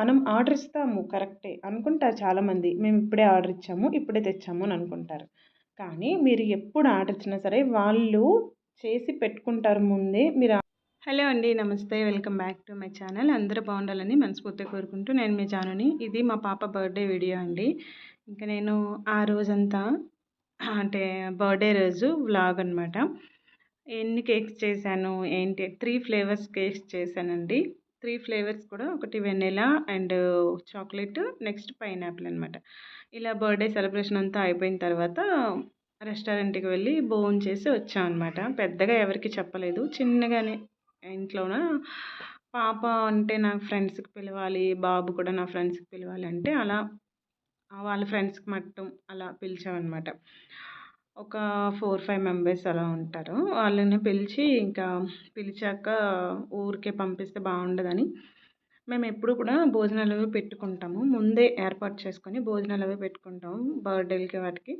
మనం ఆర్డర్ ఇస్తాము కరెక్టే అనుకుంటారు చాలామంది. మేము ఇప్పుడే ఆర్డర్ ఇచ్చాము ఇప్పుడే తెచ్చాము అని అనుకుంటారు. కానీ మీరు ఎప్పుడు ఆర్డర్ ఇచ్చినా సరే వాళ్ళు చేసి పెట్టుకుంటారు ముందే మీరు హలో అండి నమస్తే. Welcome back to my channel. అందరూ బాగుండాలని మనస్ఫూర్తిగా కోరుకుంటూ నేను మీ జానుని. ఇది మా పాప బర్త్డే వీడియో అండి. ఇంకా నేను ఆ రోజంతా అంటే బర్త్డే రోజు వ్లాగ్ అనమాట ఎన్ని కేక్స్ చేశాను ఏంటి త్రీ ఫ్లేవర్స్ కేక్స్ చేశానండి. త్రీ ఫ్లేవర్స్ కూడా ఒకటి vanilla and chocolate next pineapple అనమాట ఇలా బర్త్డే సెలబ్రేషన్ అంతా అయిపోయిన తర్వాత రెస్టారెంట్కి వెళ్ళి బోన్ చేసి వచ్చాం అనమాట పెద్దగా ఎవరికి చెప్పలేదు. చిన్నగానే ఇంట్లోన పాప అంటే నా ఫ్రెండ్స్కి పిలవాలి బాబు కూడా నా ఫ్రెండ్స్కి పిలవాలి అంటే అలా వాళ్ళ ఫ్రెండ్స్కి మట్టం అలా పిలిచామన్నమాట. ఒక ఫోర్ ఫైవ్ మెంబర్స్ అలా ఉంటారు. వాళ్ళని పిలిచి ఇంకా పిలిచాక ఊరికే పంపిస్తే బాగుండదని. మేము ఎప్పుడు కూడా భోజనాలు అవి పెట్టుకుంటాము. ముందే ఏర్పాటు చేసుకొని భోజనాలు అవి పెట్టుకుంటాము బర్త్డేలకి వాటికి.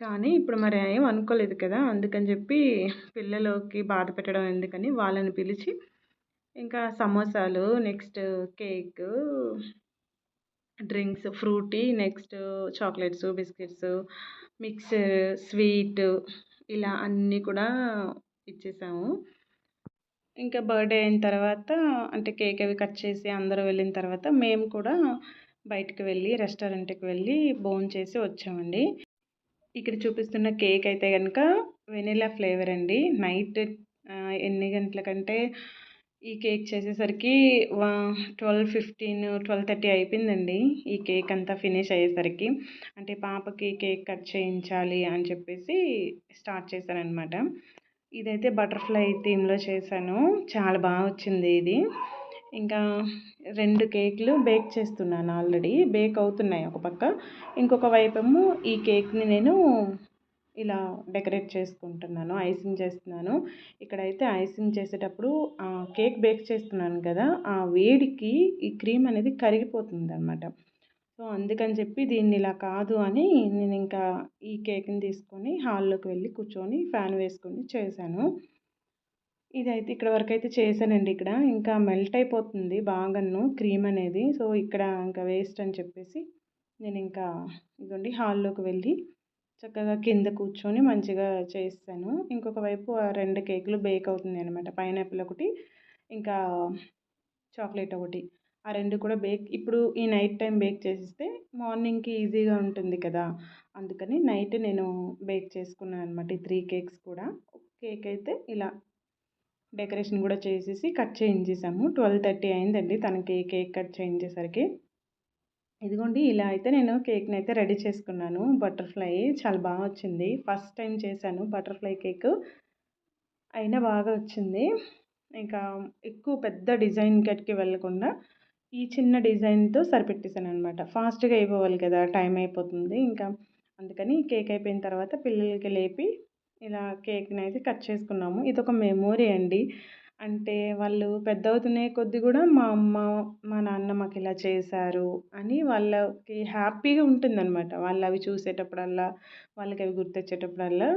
కానీ ఇప్పుడు మరి ఏం అనుకోలేదు కదా అందుకని చెప్పి పిల్లలకి బాధ పెట్టడం ఎందుకని వాళ్ళని పిలిచి ఇంకా సమోసాలు next cake drinks Frooti next chocolates biscuits mixture sweet ఇలా అన్నీ కూడా ఇచ్చేసాము. ఇంకా బర్త్డే అయిన తర్వాత అంటే కేక్ అవి కట్ చేసి అందరూ వెళ్ళిన తర్వాత మేము కూడా బయటకు వెళ్ళి రెస్టారెంట్కి వెళ్ళి బోన్ చేసి వచ్చామండి. ఇక్కడ చూపిస్తున్న కేక్ అయితే కనుక వెనిలా ఫ్లేవర్ అండి. నైట్ ఎన్ని గంటలకంటే ఈ కేక్ చేసేసరికి ట్వెల్వ్ ఫిఫ్టీన్ ట్వెల్వ్ థర్టీ అయిపోయిందండి ఈ కేక్ అంతా ఫినిష్ అయ్యేసరికి. అంటే పాపకి కేక్ కట్ చేయించాలి అని చెప్పేసి స్టార్ట్ చేశానమాట ఇదైతే బటర్ఫ్లై థీమ్లో చేశాను. చాలా బాగా వచ్చింది ఇది. ఇంకా రెండు కేక్లు బేక్ చేస్తున్నాను ఆల్రెడీ. బేక్ అవుతున్నాయి ఒక పక్క. ఇంకొక వైపేమో ఈ కేక్ని నేను ఇలా డెకరేట్ చేసుకుంటున్నాను ఐసింగ్ చేస్తున్నాను. ఇక్కడైతే ఐసింగ్ చేసేటప్పుడు కేక్ బేక్ చేస్తున్నాను కదా ఆ వేడికి ఈ క్రీమ్ అనేది కరిగిపోతుంది అనమాట సో అందుకని చెప్పి దీన్ని ఇలా కాదు అని నేను ఇంకా ఈ కేక్ని తీసుకొని హాల్లోకి వెళ్ళి కూర్చొని ఫ్యాన్ వేసుకొని చేశాను. ఇదైతే ఇక్కడ వరకు అయితే చేశానండి ఇక్కడ. ఇంకా మెల్ట్ అయిపోతుంది బాగాను క్రీమ్ అనేది. సో ఇక్కడ ఇంకా వేస్ట్ అని చెప్పేసి నేను ఇంకా ఇదిగోండి హాల్లోకి వెళ్ళి చక్కగా కింద కూర్చొని మంచిగా చేస్తాను. ఇంకొక వైపు ఆ రెండు కేకులు బేక్ అవుతుంది అనమాట పైనాపిల్ ఒకటి ఇంకా చాక్లెట్ ఒకటి. ఆ రెండు కూడా బేక్ ఇప్పుడు ఈ నైట్ టైం బేక్ చేసిస్తే మార్నింగ్కి ఈజీగా ఉంటుంది కదా. అందుకని నైట్ నేను బేక్ చేసుకున్నాను అనమాట ఈ త్రీ కేక్స్ కూడా. కేక్ అయితే ఇలా డెకరేషన్ కూడా చేసేసి కట్ చేయించేసాము. ట్వెల్వ్ థర్టీ అయిందండి తనకి కేక్ కట్ చేయించేసరికి. ఇదిగోండి ఇలా అయితే నేను కేక్ని అయితే రెడీ చేసుకున్నాను. బటర్ఫ్లై చాలా బాగా వచ్చింది. ఫస్ట్ టైం చేశాను బటర్ఫ్లై కేక్. అయినా బాగా వచ్చింది. ఇంకా ఎక్కువ పెద్ద డిజైన్ కట్కి వెళ్ళకుండా ఈ చిన్న డిజైన్తో సరిపెట్టేసాను అనమాట ఫాస్ట్గా అయిపోవాలి కదా టైం అయిపోతుంది. ఇంకా అందుకని కేక్ అయిపోయిన తర్వాత పిల్లలకి లేపి ఇలా కేక్ని అయితే కట్ చేసుకున్నాము. ఇది ఒక మెమోరీ అండి. అంటే వాళ్ళు పెద్ద అవుతునే కొద్ది కూడా మా అమ్మ మా నాన్న మాకు ఇలా చేశారు అని వాళ్ళకి హ్యాపీగా ఉంటుందన్నమాట. వాళ్ళు అవి చూసేటప్పుడల్లా వాళ్ళకి అవి గుర్తొచ్చేటప్పుడల్లా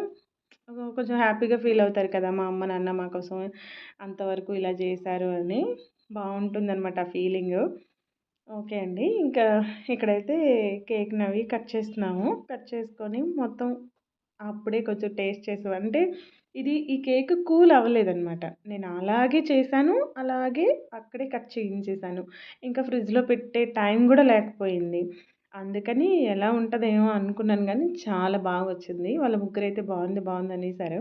కొంచెం హ్యాపీగా ఫీల్ అవుతారు కదా మా అమ్మ నాన్న మా కోసం అంతవరకు ఇలా చేశారు అని బాగుంటుందన్నమాట ఆ ఫీలింగ్. ఓకే అండి. ఇంకా ఇక్కడైతే కేక్ని అవి కట్ చేస్తున్నాము. కట్ చేసుకొని మొత్తం అప్పుడే కొంచెం టేస్ట్ చేసాం అంటే ఇది ఈ కేక్ కూల్ అవ్వలేదన్నమాట. నేను అలాగే చేశాను అలాగే అక్కడే కట్ చేయించేసాను ఇంకా ఫ్రిడ్జ్లో పెట్టే టైం కూడా లేకపోయింది. అందుకని ఎలా ఉంటుందేమో అనుకున్నాను కానీ చాలా బాగా వచ్చింది. వాళ్ళ ముగ్గురు అయితే బాగుంది బాగుంది అనేసారు.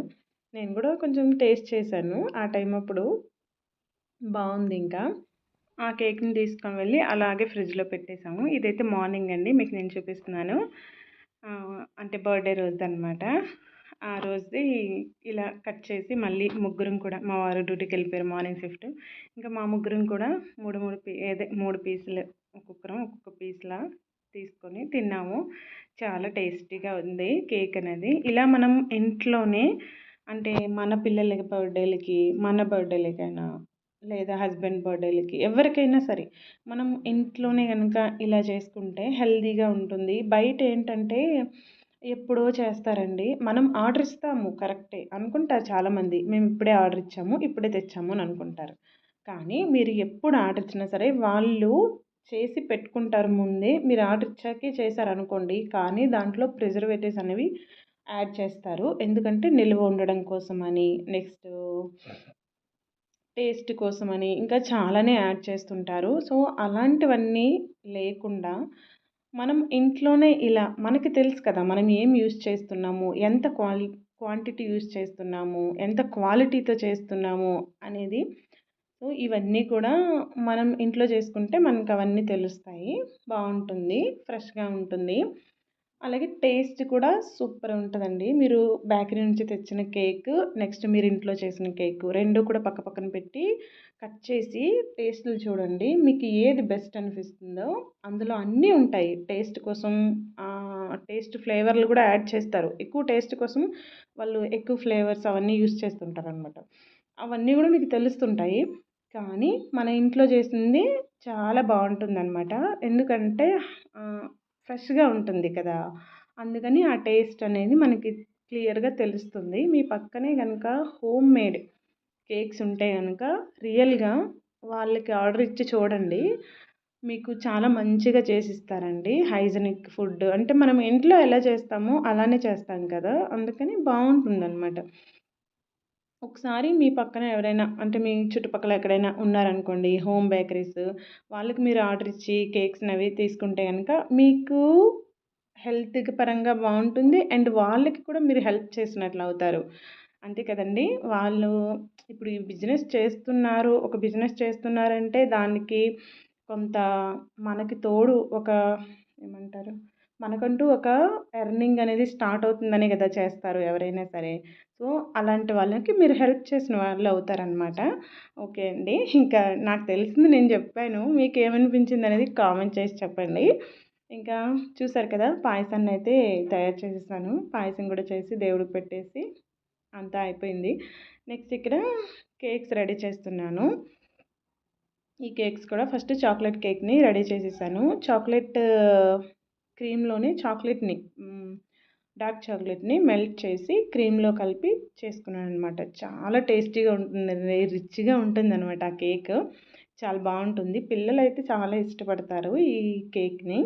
నేను కూడా కొంచెం టేస్ట్ చేశాను. ఆ టైం అప్పుడు బాగుంది ఇంకా. ఆ కేక్ని తీసుకొని వెళ్ళి అలాగే ఫ్రిడ్జ్లో పెట్టేసాము ఇదైతే మార్నింగ్ అండి. మీకు నేను చూపిస్తున్నాను. అంటే బర్త్డే రోజు అనమాట ఆ రోజుది ఇలా కట్ చేసి మళ్ళీ ముగ్గురం కూడా మా వారు డ్యూటీకి వెళ్ళిపోయారు మార్నింగ్ షిఫ్ట్. ఇంకా మా ముగ్గురం కూడా మూడు మూడు పీ అదే మూడు పీసులు ఒక్కొక్కరం ఒక్కొక్క పీస్లా తీసుకొని తిన్నాము. చాలా టేస్టీగా ఉంది కేక్ అనేది. ఇలా మనం ఇంట్లోనే అంటే మన పిల్లలకి బర్త్డేలకి మన బర్త్డేలకైనా లేదా హస్బెండ్ బర్త్డేలకి ఎవరికైనా సరే మనం ఇంట్లోనే కనుక ఇలా చేసుకుంటే హెల్తీగా ఉంటుంది. బయట ఏంటంటే ఎప్పుడో చేస్తారండి. మనం ఆర్డర్ ఇస్తాము కరెక్టే అనుకుంటారు చాలామంది. మేము ఇప్పుడే ఆర్డర్ ఇచ్చాము ఇప్పుడే తెచ్చాము అని అనుకుంటారు. కానీ మీరు ఎప్పుడు ఆర్డర్ ఇచ్చినా సరే వాళ్ళు చేసి పెట్టుకుంటారు ముందే. మీరు ఆర్డర్ ఇచ్చాకే చేశారనుకోండి కానీ దాంట్లో ప్రిజర్వేటివ్స్ అనేవి యాడ్ చేస్తారు. ఎందుకంటే నిల్వ ఉండడం కోసమని నెక్స్ట్ టేస్ట్ కోసమని ఇంకా చాలానే యాడ్ చేస్తుంటారు. సో అలాంటివన్నీ లేకుండా మనం ఇంట్లోనే ఇలా మనకి తెలుసు కదా మనం ఏం యూస్ చేస్తున్నాము ఎంత క్వాలి క్వాంటిటీ యూస్ చేస్తున్నాము ఎంత క్వాలిటీతో చేస్తున్నాము అనేది. సో ఇవన్నీ కూడా మనం ఇంట్లో చేసుకుంటే మనకు అవన్నీ తెలుస్తాయి. బాగుంటుంది ఫ్రెష్గా ఉంటుంది. అలాగే టేస్ట్ కూడా సూపర్ ఉంటుందండి. మీరు బేకరీ నుంచి తెచ్చిన కేక్ నెక్స్ట్ మీరు ఇంట్లో చేసిన కేక్ రెండు కూడా పక్క పక్కన పెట్టి కట్ చేసి టేస్ట్లు చూడండి. మీకు ఏది బెస్ట్ అనిపిస్తుందో అందులో అన్నీ ఉంటాయి. టేస్ట్ కోసం టేస్ట్ ఫ్లేవర్లు కూడా యాడ్ చేస్తారు. ఎక్కువ టేస్ట్ కోసం వాళ్ళు ఎక్కువ ఫ్లేవర్స్ అవన్నీ యూస్ చేస్తుంటారు అనమాట అవన్నీ కూడా మీకు తెలుస్తుంటాయి. కానీ మన ఇంట్లో చేసింది చాలా బాగుంటుంది అనమాట ఎందుకంటే ఫ్రెష్గా ఉంటుంది కదా! అందుకని ఆ టేస్ట్ అనేది మనకి క్లియర్గా తెలుస్తుంది. మీ పక్కనే కనుక హోమ్ మేడ్ కేక్స్ ఉంటే కనుక రియల్గా వాళ్ళకి ఆర్డర్ ఇచ్చి చూడండి. మీకు చాలా మంచిగా చేసి ఇస్తారండి హైజెనిక్ ఫుడ్ అంటే మనం ఇంట్లో ఎలా చేస్తామో అలానే చేస్తాం కదా! అందుకని బాగుంటుందన్నమాట. ఒకసారి మీ పక్కన ఎవరైనా అంటే మీ చుట్టుపక్కల ఎక్కడైనా ఉన్నారనుకోండి హోమ్ బేకరీస్ వాళ్ళకి మీరు ఆర్డర్ ఇచ్చి కేక్స్ అవి తీసుకుంటే కనుక మీకు హెల్త్ పరంగా బాగుంటుంది అండ్ వాళ్ళకి కూడా మీరు హెల్ప్ చేసినట్లు అవుతారు. అంతే కదండి వాళ్ళు ఇప్పుడు ఈ బిజినెస్ చేస్తున్నారు ఒక బిజినెస్ చేస్తున్నారంటే దానికి కొంత మనకి తోడు ఒక ఏమంటారు మనకంటూ ఒక ఎర్నింగ్ అనేది స్టార్ట్ అవుతుందనే కదా చేస్తారు ఎవరైనా సరే. సో అలాంటి వాళ్ళకి మీరు హెల్ప్ చేసిన వాళ్ళు అవుతారనమాట ఓకే అండి. ఇంకా నాకు తెలిసింది నేను చెప్పాను. మీకు ఏమనిపించింది అనేది కామెంట్ చేసి చెప్పండి. ఇంకా చూసారు కదా పాయసాన్ని అయితే తయారు చేసేసాను. పాయసం కూడా చేసి దేవుడికి పెట్టేసి అంతా అయిపోయింది. నెక్స్ట్ ఇక్కడ కేక్స్ రెడీ చేస్తున్నాను. ఈ కేక్స్ కూడా ఫస్ట్ చాక్లెట్ కేక్ని రెడీ చేసేసాను. చాక్లెట్ క్రీమ్లోని చాక్లెట్ని డార్క్ చాక్లెట్ని మెల్ట్ చేసి క్రీమ్లో కలిపి చేసుకున్నాను అనమాట చాలా టేస్టీగా ఉంటుంది రిచ్గా ఉంటుంది అనమాట ఆ కేక్. చాలా బాగుంటుంది. పిల్లలు అయితే చాలా ఇష్టపడతారు ఈ కేక్ని.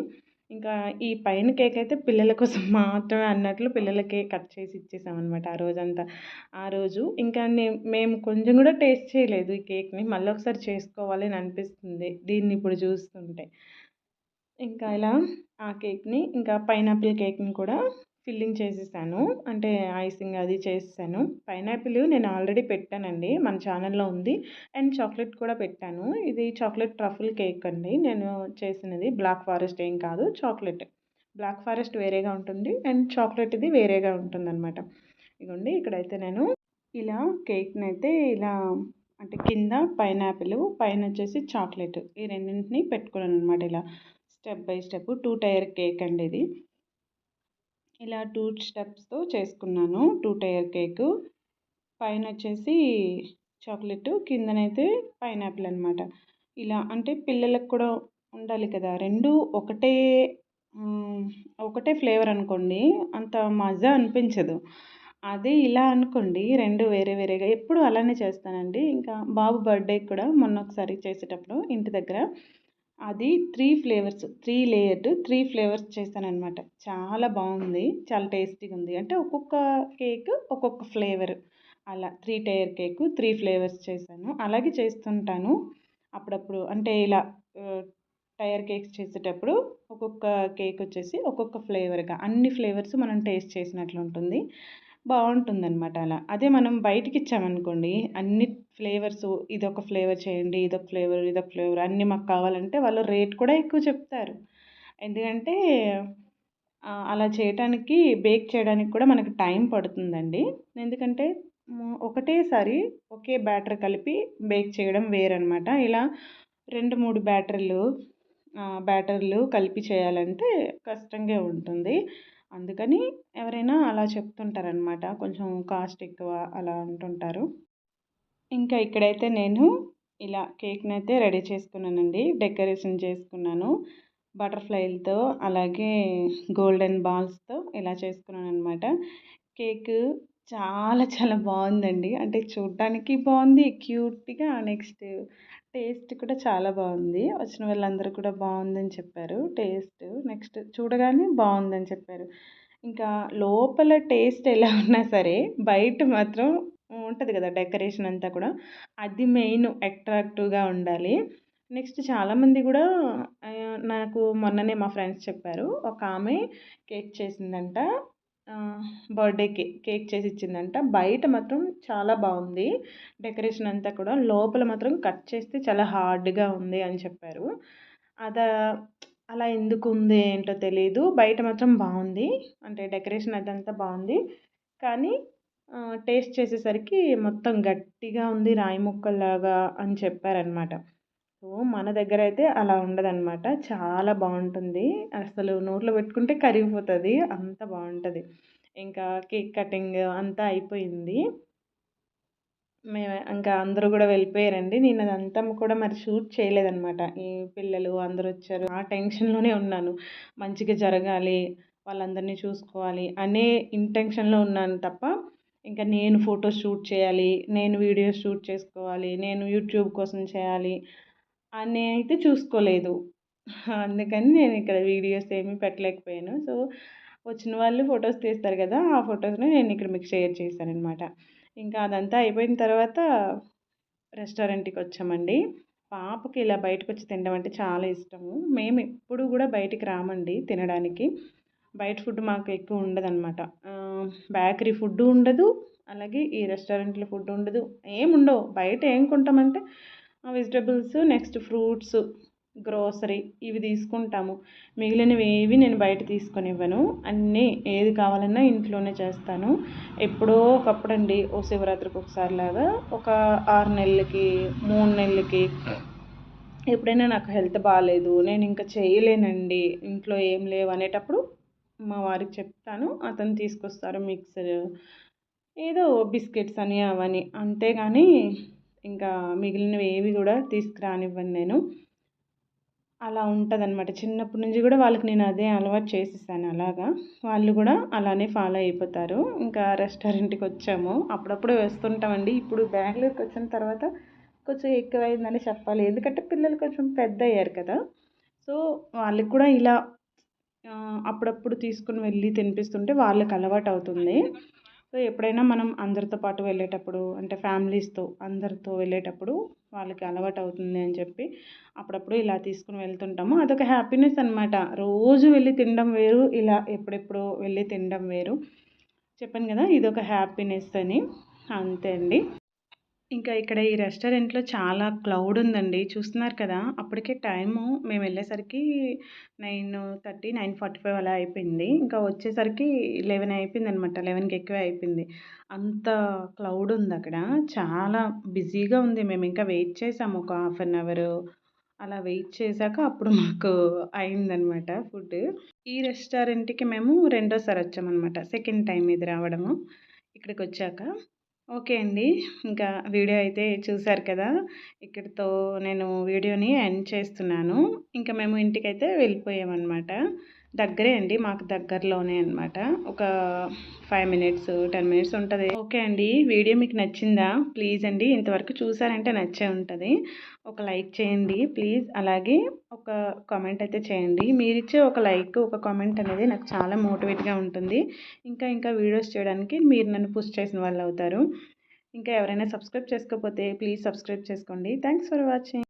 ఇంకా ఈ పైన కేక్ అయితే పిల్లల కోసం మాత్రమే అన్నట్లు పిల్లలకే కట్ చేసి ఇచ్చేసామన్నమాట ఆ రోజంతా. ఆ రోజు ఇంకా మేము కొంచెం కూడా టేస్ట్ చేయలేదు ఈ కేక్ని. మళ్ళీ ఒకసారి చేసుకోవాలి అని అనిపిస్తుంది దీన్ని ఇప్పుడు చూస్తుంటే. ఇంకా ఇలా ఆ కేక్ని ఇంకా పైనాపిల్ కేక్ని కూడా ఫిల్లింగ్ చేసేసాను. అంటే ఐసింగ్ అది చేసేసాను. పైనాపిల్ నేను ఆల్రెడీ పెట్టానండి. మన ఛానల్లో ఉంది. అండ్ చాక్లెట్ కూడా పెట్టాను. ఇది చాక్లెట్ ట్రఫుల్ కేక్ అండి. నేను చేసినది బ్లాక్ ఫారెస్ట్ ఏం కాదు. చాక్లెట్. బ్లాక్ ఫారెస్ట్ వేరేగా ఉంటుంది. అండ్ చాక్లెట్ ఇది వేరేగా ఉంటుంది అనమాట ఇదిగోండి ఇక్కడైతే నేను ఇలా కేక్ని అయితే ఇలా అంటే కింద పైనాపిల్ పైన వచ్చేసి చాక్లెట్ ఈ రెండింటిని పెట్టుకున్నాను అనమాట ఇలా. Step by step two tier cake అండి ఇది. ఇలా టూ స్టెప్స్తో చేసుకున్నాను. Two tier cake. పైన వచ్చేసి చాక్లెట్ కిందనైతే పైనాపిల్ అనమాట ఇలా అంటే పిల్లలకు కూడా ఉండాలి కదా. రెండు ఒకటే ఒకటే ఫ్లేవర్ అనుకోండి అంత మజా అనిపించదు. అదే ఇలా అనుకోండి రెండు వేరే వేరేగా. ఎప్పుడు అలానే చేస్తానండి. ఇంకా బాబు బర్త్డే కూడా మొన్న ఒకసారి చేసేటప్పుడు ఇంటి దగ్గర అది three flavours three layered three flavours చేశానమాట చాలా బాగుంది చాలా టేస్టీగా ఉంది అంటే ఒక్కొక్క కేక్ ఒక్కొక్క ఫ్లేవర్. అలా three tier cake three flavours చేశాను. అలాగే చేస్తుంటాను. అప్పుడప్పుడు అంటే ఇలా టైర్ కేక్స్ చేసేటప్పుడు ఒక్కొక్క కేక్ వచ్చేసి ఒక్కొక్క ఫ్లేవర్గా అన్ని ఫ్లేవర్స్ మనం టేస్ట్ చేసినట్లు ఉంటుంది బాగుంటుందన్నమాట అలా. అదే మనం బయటికి ఇచ్చామనుకోండి అన్ని ఫ్లేవర్స్ ఇదొక ఫ్లేవర్ చేయండి ఇదొక ఫ్లేవర్ ఇదొక ఫ్లేవర్ అన్నీ మాకు కావాలంటే వాళ్ళు రేట్ కూడా ఎక్కువ చెప్తారు. ఎందుకంటే అలా చేయటానికి బేక్ చేయడానికి కూడా మనకు టైం పడుతుందండి. ఎందుకంటే ఒకటేసారి ఒకే బ్యాటర్ కలిపి బేక్ చేయడం వేరనమాట ఇలా రెండు మూడు బ్యాటర్లు బ్యాటర్లు కలిపి చేయాలంటే కష్టంగా ఉంటుంది. అందుకని ఎవరైనా అలా చెప్తుంటారనమాట కొంచెం కాస్ట్ ఎక్కువ అలా అంటుంటారు. ఇంకా ఇక్కడైతే నేను ఇలా కేక్ని అయితే రెడీ చేసుకున్నానండి. డెకరేషన్ చేసుకున్నాను. బటర్ఫ్లైలతో అలాగే గోల్డెన్ బాల్స్తో ఇలా చేసుకున్నాను అనమాట కేక్ చాలా చాలా బాగుందండి. అంటే చూడటానికి బాగుంది క్యూట్గా నెక్స్ట్ టేస్ట్ కూడా చాలా బాగుంది. వచ్చిన వాళ్ళందరూ కూడా బాగుందని చెప్పారు. టేస్ట్ నెక్స్ట్ చూడగానే బాగుందని చెప్పారు. ఇంకా లోపల టేస్ట్ ఎలా ఉన్నా సరే బయట మాత్రం ఉంటుంది కదా డెకరేషన్ అంతా కూడా. అది మెయిన్ అట్రాక్టివ్గా ఉండాలి. నెక్స్ట్ చాలామంది కూడా నాకు మొన్ననే మా ఫ్రెండ్స్ చెప్పారు. ఒక ఆమె కేక్ చేసిందంట. బర్త్డే కేక్ చేసి ఇచ్చిందంట బయట మాత్రం చాలా బాగుంది. డెకరేషన్ అంతా కూడా లోపల మాత్రం కట్ చేస్తే చాలా హార్డ్గా ఉంది అని చెప్పారు. అదా అలా ఎందుకు ఉంది ఏంటో తెలియదు బయట మాత్రం బాగుంది. అంటే డెకరేషన్ అదంతా బాగుంది. కానీ టేస్ట్ చేసేసరికి మొత్తం గట్టిగా ఉంది రాయి ముక్కల్లాగా అని చెప్పారనమాట సో మన దగ్గర అయితే అలా ఉండదన్నమాట. చాలా బాగుంటుంది అసలు నోట్లో పెట్టుకుంటే కరిగిపోతుంది. అంత బాగుంటుంది ఇంకా కేక్ కటింగ్ అంతా అయిపోయింది. మేము ఇంకా అందరూ కూడా వెళ్ళిపోయారండి. నేను అదంతా కూడా మరి షూట్ చేయలేదన్నమాట. ఈ పిల్లలు అందరూ వచ్చారు. ఆ టెన్షన్లోనే ఉన్నాను. మంచిగా జరగాలి. వాళ్ళందరినీ చూసుకోవాలి అనే ఇంటెన్షన్లో ఉన్నాను తప్ప ఇంకా నేను ఫొటోస్ షూట్ చేయాలి నేను వీడియోస్ షూట్ చేసుకోవాలి నేను యూట్యూబ్ కోసం చేయాలి అని అయితే చూసుకోలేదు. అందుకని నేను ఇక్కడ వీడియోస్ ఏమీ పెట్టలేకపోయాను. సో వచ్చిన వాళ్ళు ఫొటోస్ తీస్తారు కదా ఆ ఫొటోస్ని నేను ఇక్కడ మీకు షేర్ చేశాను అనమాట ఇంకా అదంతా అయిపోయిన తర్వాత రెస్టారెంట్కి వచ్చామండి. పాపకి ఇలా బయటకు వచ్చి తినడం అంటే చాలా ఇష్టము. మేము ఎప్పుడు కూడా బయటికి రామండి తినడానికి. బయట ఫుడ్ మాకు ఎక్కువ ఉండదన్నమాట. బేకరీ ఫుడ్ ఉండదు. అలాగే ఈ రెస్టారెంట్లో ఫుడ్ ఉండదు. ఏముండవు. బయట ఏం కొంటామంటే వెజిటబుల్స్ నెక్స్ట్ ఫ్రూట్స్ గ్రోసరీ ఇవి తీసుకుంటాము. మిగిలినవి ఏవి నేను బయట తీసుకొని ఇవ్వను అన్నీ ఏది కావాలన్నా ఇంట్లోనే చేస్తాను. ఎప్పుడో ఒకప్పుడు అండి ఓ శివరాత్రికి ఒకసారి లాగా ఒక ఆరు నెలలకి మూడు నెలలకి ఎప్పుడైనా నాకు హెల్త్ బాగాలేదు నేను ఇంకా చేయలేనండి ఇంట్లో ఏం లేవు అనేటప్పుడు మా వారికి చెప్తాను. అతను తీసుకొస్తారు మిక్సర్ ఏదో బిస్కెట్స్ అని అవని. అంతేగాని ఇంకా మిగిలినవి ఏవి కూడా తీసుకురానివ్వను నేను. అలా ఉంటుంది అనమాట చిన్నప్పటి నుంచి కూడా వాళ్ళకి నేను అదే అలవాటు చేసేసాను అలాగా. వాళ్ళు కూడా అలానే ఫాలో అయిపోతారు. ఇంకా రెస్టారెంట్కి వచ్చాము. అప్పుడప్పుడు వేస్తుంటామండి. ఇప్పుడు బెంగళూరుకి వచ్చిన తర్వాత కొంచెం ఎక్కువైందని చెప్పాలి. ఎందుకంటే పిల్లలు కొంచెం పెద్ద అయ్యారు కదా. సో వాళ్ళకి కూడా ఇలా అప్పుడప్పుడు తీసుకుని వెళ్ళి తినిపిస్తుంటే వాళ్ళకి అలవాటు అవుతుంది. సో ఎప్పుడైనా మనం అందరితో పాటు వెళ్ళేటప్పుడు అంటే ఫ్యామిలీస్తో అందరితో వెళ్ళేటప్పుడు వాళ్ళకి అలవాటు అవుతుంది అని చెప్పి అప్పుడప్పుడు ఇలా తీసుకుని వెళ్తుంటాము. అదొక హ్యాపీనెస్ అనమాట రోజు వెళ్ళి తినడం వేరు ఇలా ఎప్పుడెప్పుడు వెళ్ళి తినడం వేరు. చెప్పాను కదా ఇదొక హ్యాపీనెస్ అని. అంతే అండి. ఇంకా ఇక్కడ ఈ రెస్టారెంట్లో చాలా క్లౌడ్ ఉందండి. చూస్తున్నారు కదా అప్పటికే టైము. మేము వెళ్ళేసరికి nine thirty nine forty five అలా అయిపోయింది. ఇంకా వచ్చేసరికి లెవెన్ అయిపోయింది అనమాట లెవెన్కి ఎక్కువే అయిపోయింది. అంత క్లౌడ్ ఉంది అక్కడ. చాలా బిజీగా ఉంది. మేము ఇంకా వెయిట్ చేసాము. ఒక హాఫ్ అన్ అవర్ అలా వెయిట్ చేశాక అప్పుడు మాకు అయిందనమాట ఫుడ్. ఈ రెస్టారెంట్కి మేము రెండోసారి వచ్చామన్నమాట సెకండ్ టైం ఇది రావడము. ఇక్కడికి వచ్చాక. ఓకే అండి. ఇంకా వీడియో అయితే చూసారు కదా. ఇక్కడితో నేను వీడియోని ఎండ్ చేస్తున్నాను. ఇంకా మేము ఇంటికైతే వెళ్ళిపోయామన్నమాట. దగ్గరే అండి మాకు దగ్గరలోనే అనమాట ఒక ఫైవ్ మినిట్స్ టెన్ మినిట్స్ ఉంటుంది. ఓకే అండి వీడియో మీకు నచ్చిందా? ప్లీజ్ అండి ఇంతవరకు చూసారంటే నచ్చే ఉంటుంది. ఒక లైక్ చేయండి ప్లీజ్. అలాగే ఒక కామెంట్ అయితే చేయండి. మీరిచ్చే ఒక లైక్ ఒక కామెంట్ అనేది నాకు చాలా మోటివేట్గా ఉంటుంది. ఇంకా ఇంకా వీడియోస్ చేయడానికి మీరు నన్ను పుష్ చేసిన వాళ్ళు అవుతారు. ఇంకా ఎవరైనా సబ్స్క్రైబ్ చేసుకోకపోతే ప్లీజ్ సబ్స్క్రైబ్ చేసుకోండి. Thanks for watching